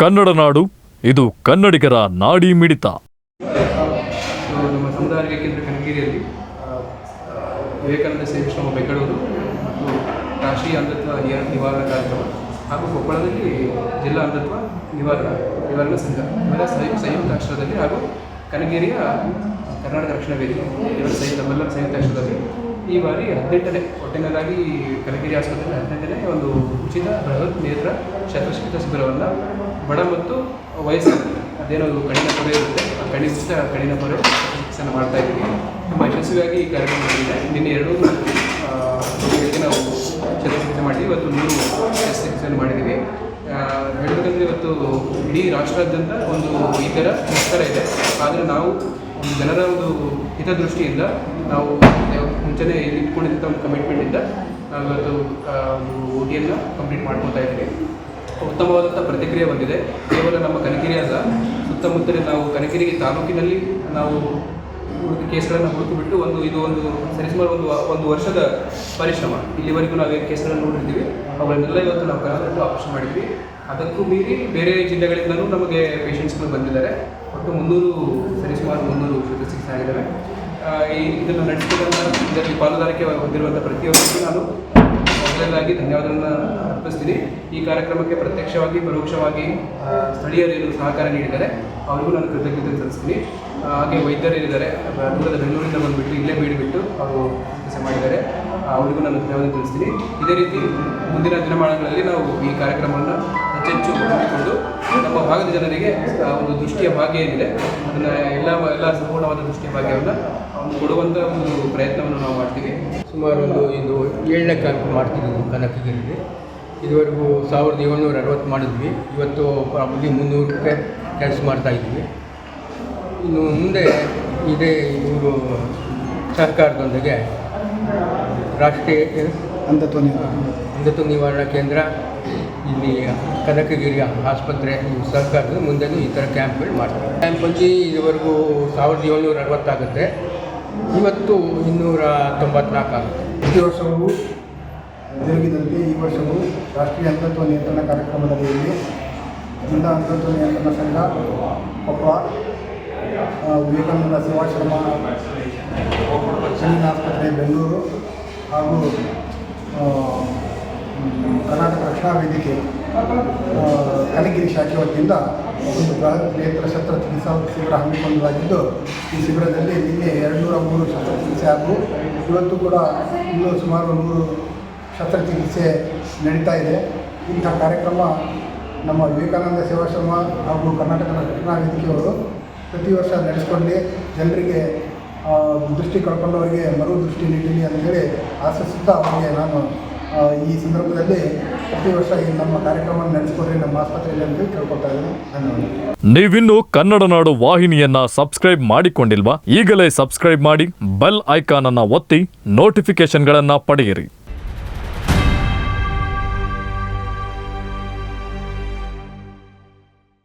ಕನ್ನಡ ನಾಡು, ಇದು ಕನ್ನಡಿಗರ ನಾಡಿ ಮಿಡಿತ. ನಮ್ಮ ಸಮುದಾಯ ಕೇಂದ್ರ ಕನಗಿರಿಯಲ್ಲಿ ವಿವೇಕಾನಂದ ಸೇವಿಶ್ರಮ ಬೆಂಗಳೂರು ಮತ್ತು ರಾಷ್ಟ್ರೀಯ ಅಂಧತ್ವ ನಿವಾರಣ ಕಾರ್ಯಕ್ರಮ ಹಾಗೂ ಕೊಪ್ಪಳದಲ್ಲಿ ಜಿಲ್ಲಾ ಅಂಧತ್ವ ನಿವಾರಣ, ನಿವಾರಣಾ ಸಂಘ ಇವರ ಸಂಯುಕ್ತ ರಾಷ್ಟ್ರದಲ್ಲಿ ಹಾಗೂ ಕನಗಿರಿಯ ಕರ್ನಾಟಕ ರಕ್ಷಣಾ ವೇದಿಕೆ ಇವರ ಸಂಯುಕ್ತ ಸಂಯುಕ್ತ ಅಕ್ಷರದಲ್ಲಿ ಈ ಬಾರಿ ಹದಿನೆಂಟನೇ, ಒಟ್ಟಿನದಾಗಿ ಕನಗಿರಿ ಆಸ್ಪತ್ರೆಯಲ್ಲಿ ಹದಿನೆಂಟನೇ ಒಂದು ಉಚಿತ ಬೃಹತ್ ನೇತ್ರ ಶಸ್ತ್ರಚಿಕಿತ್ಸಾ ಶಿಬಿರವನ್ನು ಬಡ ಮತ್ತು ವಯಸ್ಸು ಅದೇನೋ ಒಂದು ಪೊರೆ ಇರುತ್ತೆ. ಆ ಉಚಿತ ಕಣ್ಣಿನ ಪೊರೆ ಚಿಕಿತ್ಸೆಯನ್ನು ಮಾಡ್ತಾ ಇದ್ದೀವಿ. ತುಂಬ ಯಶಸ್ವಿಯಾಗಿ ಈ ಕಾರ್ಯಕ್ರಮ ನಡೆದಿದೆ ನಿನ್ನೆ ಎರಡು ನಾವು ಶಸ್ತ್ರಚಿಕಿತ್ಸೆ ಮಾಡಿ ಇವತ್ತು ನೂರು ಶಸ್ತ್ರಚಿಕಿತ್ಸೆಯನ್ನು ಮಾಡಿದ್ದೀವಿ. ಹೇಳಬೇಕಂದ್ರೆ ಇವತ್ತು ಇಡೀ ರಾಷ್ಟ್ರಾದ್ಯಂತ ಒಂದು ಈ ಥರ ಮುಷ್ಕರ ಇದೆ. ಆದರೆ ನಾವು ಜನರ ಒಂದು ಹಿತದೃಷ್ಟಿಯಿಂದ ನಾವು ಮುಂಚೆನೇ ಇಟ್ಕೊಂಡಿದ್ದಂಥ ಒಂದು ಕಮಿಟ್ಮೆಂಟಿಂದ ನಾವು ಇವತ್ತು ಕಂಪ್ಲೀಟ್ ಮಾಡ್ಕೊತಾ ಇದ್ದೀವಿ. ಉತ್ತಮವಾದಂಥ ಪ್ರತಿಕ್ರಿಯೆ ಬಂದಿದೆ. ಕೇವಲ ನಮ್ಮ ಕನಕಿರಿ ಅಲ್ಲ ಸುತ್ತಮುತ್ತಲಿನ ನಾವು ಕನಕಿರಿ ತಾಲೂಕಿನಲ್ಲಿ ನಾವು ಕೇಸ್ಗಳನ್ನು ಹುಡುಕಿಬಿಟ್ಟು ಒಂದು ಇದು ಒಂದು ಸರಿಸುಮಾರು ಒಂದು ಒಂದು ವರ್ಷದ ಪರಿಶ್ರಮ. ಇಲ್ಲಿವರೆಗೂ ನಾವು ಕೇಸ್ಗಳನ್ನು ನೋಡಿರ್ತೀವಿ. ಅವುಗಳನ್ನೆಲ್ಲ ಇವತ್ತು ನಾವು ಕರೆದು ಆಪರೇಷನ್ ಮಾಡಿದ್ವಿ. ಅದಕ್ಕೂ ಮೀರಿ ಬೇರೆ ಜಿಲ್ಲೆಗಳಿಂದಲೂ ನಮಗೆ ಪೇಷಂಟ್ಸ್ಗಳು ಬಂದಿದ್ದಾರೆ. ಒಟ್ಟು ಮುನ್ನೂರು ಸರಿಸುಮಾರು ಮುನ್ನೂರು ಶಸ್ತ್ರಚಿಕಿತ್ಸೆ ಆಗಿದ್ದಾವೆ. ಆ, ಈ ಇದನ್ನು ನಡೆಸಿದಂಥ ಇದರಲ್ಲಿ ಪಾಲುದಾರಿಕೆ ಹೊಂದಿರುವಂಥ ಪ್ರತಿಯೊಬ್ಬರಿಗೂ ನಾನು ಮೊದಲನೇದಾಗಿ ಧನ್ಯವಾದಗಳನ್ನು ಅರ್ಪಿಸ್ತೀನಿ. ಈ ಕಾರ್ಯಕ್ರಮಕ್ಕೆ ಪ್ರತ್ಯಕ್ಷವಾಗಿ, ಪರೋಕ್ಷವಾಗಿ ಸ್ಥಳೀಯರೇನು ಸಹಕಾರ ನೀಡಿದ್ದಾರೆ. ಅವರಿಗೂ ನಾನು ಕೃತಜ್ಞತೆ ಸಲ್ಲಿಸ್ತೀನಿ. ಹಾಗೆ ವೈದ್ಯರೇನಿದ್ದಾರೆ ದೂರದ ಬೆಂಗಳೂರಿಂದ ಬಂದುಬಿಟ್ಟು ಇಲ್ಲೇ ಬೀಡಿಬಿಟ್ಟು ಅವರು ಕೆಲಸ ಮಾಡಿದ್ದಾರೆ. ಅವರಿಗೂ ನಾನು ಧನ್ಯವಾದ ತಿಳಿಸ್ತೀನಿ. ಇದೇ ರೀತಿ ಮುಂದಿನ ದಿನಮಾನಗಳಲ್ಲಿ ನಾವು ಈ ಕಾರ್ಯಕ್ರಮವನ್ನು ಹೆಚ್ಚೆಚ್ಚು ಹಮ್ಮಿಕೊಂಡು ನಮ್ಮ ಭಾಗದ ಜನರಿಗೆ ಒಂದು ದೃಷ್ಟಿಯ ಭಾಗ್ಯ ಏನಿದೆ, ಅದನ್ನು ಎಲ್ಲ ಎಲ್ಲ ಸಂಪೂರ್ಣವಾದ ದೃಷ್ಟಿಯ ಭಾಗ್ಯವನ್ನು ಕೊಡುವಂಥ ಒಂದು ಮಾಡ್ತೀವಿ ಸುಮಾರು ಒಂದು ಇದು ಏಳನೇ ಕ್ಯಾಂಪ್ ಮಾಡ್ತಿದ್ದೀವಿ ಕನಕಗಿರಿಲಿ. ಇದುವರೆಗೂ ಸಾವಿರದ ಏಳ್ನೂರ ಅರವತ್ತು ಮಾಡಿದ್ವಿ. ಇವತ್ತು ಪ್ರಾಬಲಿ ಮುನ್ನೂರಕ್ಕೆ ಕೆಲಸ ಮಾಡ್ತಾ ಇದ್ವಿ. ಇನ್ನು ಮುಂದೆ ಇದೇ ಇವರು ಸರ್ಕಾರದೊಂದಿಗೆ ರಾಷ್ಟ್ರೀಯ ಅಂಧತ್ವ ಅಂಧತ್ವ ನಿವಾರಣಾ ಕೇಂದ್ರ ಇಲ್ಲಿ ಕನಕಗಿರಿ ಆಸ್ಪತ್ರೆ ಮುಂದೆ ಮುಂದೆನೂ ಈ ಥರ ಕ್ಯಾಂಪ್ಗಳು ಮಾಡ್ತಾರೆ ಕ್ಯಾಂಪ್ ಬಂದು ಇದುವರೆಗೂ ಸಾವಿರದ ಏಳ್ನೂರ ಅರವತ್ತಾಗುತ್ತೆ ಇವತ್ತು ಇನ್ನೂರ ತೊಂಬತ್ನಾಲ್ಕು. ಪ್ರತಿ ವರ್ಷವೂ ಜರುಗಿದಂತೆ ಈ ವರ್ಷವೂ ರಾಷ್ಟ್ರೀಯ ಅಂಧತ್ವ ನಿಯಂತ್ರಣ ಕಾರ್ಯಕ್ರಮದಲ್ಲಿ ಜಿಲ್ಲಾ ಅಂಧತ್ವ ನಿಯಂತ್ರಣ ಸಂಘ, ಕೊಪ್ಪ ವಿವೇಕಾನಂದ ಸೇವಾಶ್ರಮ ಕಣ್ಣಿನ ಆಸ್ಪತ್ರೆ ಬೆಂಗಳೂರು ಹಾಗೂ ಕರ್ನಾಟಕ ರಕ್ಷಣಾ ವೇದಿಕೆ ಕನಗಿರಿ ಶಾಖೆ ವತಿಯಿಂದ ಒಂದು ಬೃಹತ್ ನೇತ್ರ ಶಸ್ತ್ರಚಿಕಿತ್ಸಾ ಶಿಬಿರ ಹಮ್ಮಿಕೊಳ್ಳಲಾಗಿದ್ದು ಈ ಶಿಬಿರದಲ್ಲಿ ನಿನ್ನೆ ಎರಡುನೂರ ಮೂರು ಶಸ್ತ್ರಚಿಕಿತ್ಸೆ ಹಾಗೂ ಇವತ್ತು ಕೂಡ ಇನ್ನೂ ಸುಮಾರು ನೂರು ಶಸ್ತ್ರಚಿಕಿತ್ಸೆ ನಡೀತಾ ಇದೆ. ಇಂಥ ಕಾರ್ಯಕ್ರಮ ನಮ್ಮ ವಿವೇಕಾನಂದ ಸೇವಾಶ್ರಮ ಹಾಗೂ ಕರ್ನಾಟಕ ರಕ್ಷಣಾ ವೇದಿಕೆಯವರು ಪ್ರತಿ ವರ್ಷ ನಡೆಸ್ಕೊಂಡು ಜನರಿಗೆ ದೃಷ್ಟಿ ಕಳ್ಕೊಂಡವರಿಗೆ ಮರು ದೃಷ್ಟಿ ನೀಡಲಿ ಅಂತೇಳಿ ಆಶಿಸುತ್ತಾ ಅವರಿಗೆ ನಾನು ಈ ಸಂದರ್ಭದಲ್ಲಿ ಪ್ರತಿ ವರ್ಷ ಈ ನಮ್ಮ ಕಾರ್ಯಕ್ರಮ ನಡೆಸ್ಕೊಡ್ರಿ, ನಮ್ಮ ಆಸ್ಪತ್ರೆಯಲ್ಲಿ ಅಂತ ಕೇಳ್ಕೊಳ್ತಾ ಇದ್ದೀನಿ. ಧನ್ಯವಾದ ನೀವಿನ್ನೂ ಕನ್ನಡ ನಾಡು ವಾಹಿನಿಯನ್ನ ಸಬ್ಸ್ಕ್ರೈಬ್ ಮಾಡಿಕೊಂಡಿಲ್ವಾ? ಈಗಲೇ ಸಬ್ಸ್ಕ್ರೈಬ್ ಮಾಡಿ ಬೆಲ್ ಐಕಾನ್ ಅನ್ನ ಒತ್ತಿ ನೋಟಿಫಿಕೇಶನ್ಗಳನ್ನ ಪಡೆಯಿರಿ.